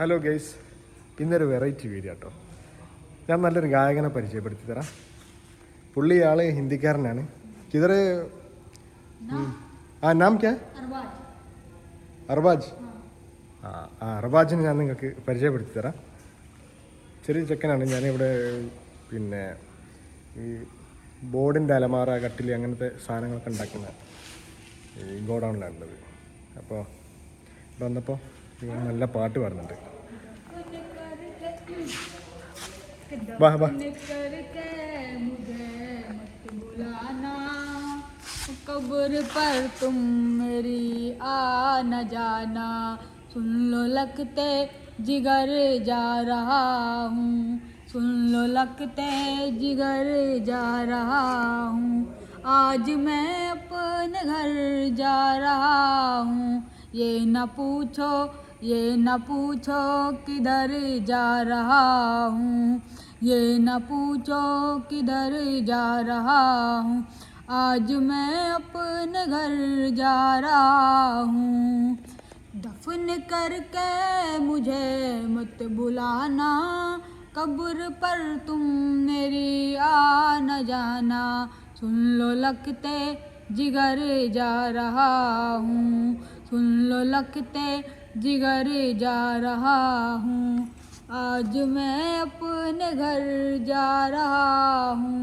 Hello guys ഇന്നൊരു variety video കേട്ടോ ഞാൻ നല്ലൊരു ഗായകനെ പരിചയപ്പെടുത്തി തരാം. പുള്ളി ആൾ ഹിന്ദിക്കാരനാണ് കിതറ് ആ നാം ക്യാ? അർബാജ് ആ ആ അർബാജിനെ ഞാൻ നിങ്ങൾക്ക് പരിചയപ്പെടുത്തി തരാം. ചെറിയ ചെക്കനാണ്. ഞാനിവിടെ പിന്നെ ഈ ബോർഡിന്റെ അലമാറ കട്ടിൽ അങ്ങനത്തെ സാധനങ്ങളൊക്കെ ഉണ്ടാക്കുന്ന ഈ ഗോഡൗണിലാണുള്ളത്. അപ്പോൾ ഇവിടെ വന്നപ്പോൾ ഇവൻ നല്ല പാട്ട് പാടുന്നുണ്ട് വാ വാ करके मुझे मत बुलाना कब्र पर तुम मेरी आ न जाना सुन लो लगते जिगर जा रहा हूँ सुन लो लगते जिगर जा रहा हूँ आज मैं अपने घर जा रहा हूँ ये न पूछो ये न पूछो किधर जा रहा हूँ। ये न पूछो किधर जा रहा हूँ। आज मैं अपने घर जा रहा हूँ। दफन करके मुझे मत बुलाना। कब्र पर तुम मेरी आ न जाना। सुन लो लगते जिगर जा रहा हूँ। सुन लो लगते जिगर जा रहा हूँ आज मैं अपने घर जा रहा हूँ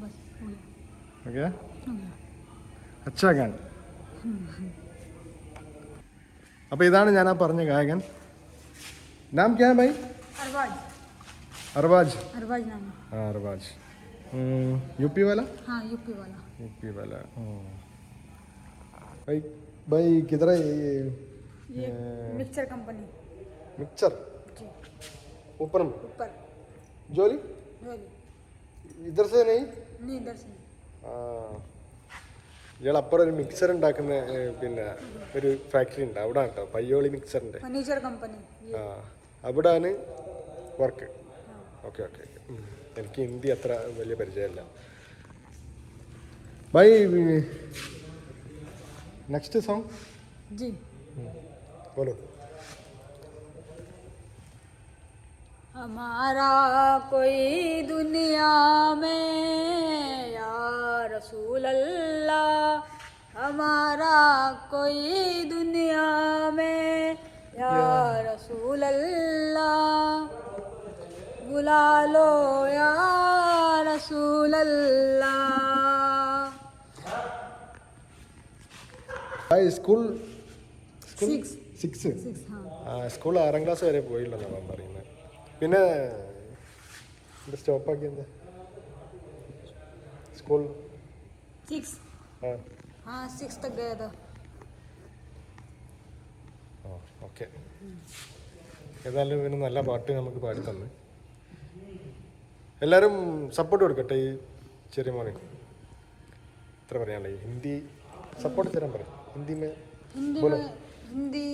बस हो गया ഓക്കെ हो गया അച്ഛാ ഗാൻ അപ്പോൾ ഇതാണ് ഞാൻ ആ പറഞ്ഞ ഗായകൻ നാം ക്യാ ബൈ अरबाज അർബാജ് अरबाज नाम है। हाँ अरबाज यूपी वाला हाँ यूपी वाला यूपी वाला हम्म। भाई भाई किधर है ये ये मिक्सर कंपनी मिक्सर जी ऊपर में ऊपर जोली जोली इधर से नहीं नहीं इधर से नहीं। ആ ഇയാൾ അപ്പുറം ഒരു മിക്സർ ഉണ്ടാക്കുന്ന ഏ, പിന്നെ ഒരു ഫാക്ടറി ഉണ്ട് അവിടെ കേട്ടോ പയ്യോളി മിക്സറിൻ്റെ फर्नीचर कंपनी ये ആ അവിടാണ് വർക്ക് ഓക്കെ ഓക്കെ എനിക്ക് ഹിന്ദി അത്ര വലിയ പരിചയമില്ല ബൈ നെക്സ്റ്റ് സോങ് जी बोलो। हमारा कोई दुनिया में या रसूल अल्लाह हमारा कोई दुनिया में या रसूल अल्लाह बुला लो या रसूल अल्लाह स्कूल सिक्स। സിക്സ് സ്കൂൾ ആറാം ക്ലാസ് വരെ പോയില്ലെന്നാണ് ഞാൻ പറയുന്നത് പിന്നെ ഇത് സ്റ്റോപ്പാക്കി എന്താ? സ്കൂൾ ഓക്കെ ഏതായാലും ഇവന് നല്ല പാട്ട് നമുക്ക് പാടി തന്നു. എല്ലാവരും സപ്പോർട്ട് കൊടുക്കട്ടെ ഈ ചെറിയ മോനെ. ഇത്ര പറയാനുള്ളത് ഹിന്ദി സപ്പോർട്ട് തരാൻ പറയും. ഹിന്ദി മേ हिंदी बोलो। में हिंदी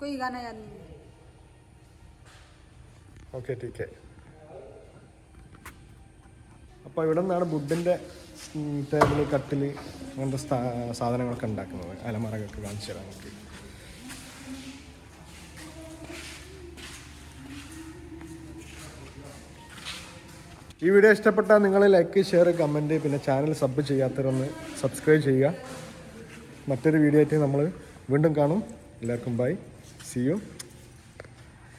कोई गाना याद नहीं है ഓക്കെ ടീക്കെ അപ്പോൾ ഇവിടെ നിന്നാണ് ബുഡിൻ്റെ ടേബിൾ കട്ടിൽ അങ്ങനത്തെ സ്ഥാ- സാധനങ്ങളൊക്കെ ഉണ്ടാക്കുന്നത് അലമറകളൊക്കെ കാണിച്ചു തരാം നമുക്ക് ഈ വീഡിയോ ഇഷ്ടപ്പെട്ടാൽ നിങ്ങൾ ലൈക്ക് ഷെയർ കമൻറ്റ് പിന്നെ ചാനൽ സബ് ചെയ്യാത്തവരൊന്ന് സബ്സ്ക്രൈബ് ചെയ്യുക മറ്റൊരു വീഡിയോ ആയിട്ട് നമ്മൾ വീണ്ടും കാണും എല്ലാവർക്കും ബൈ സി യു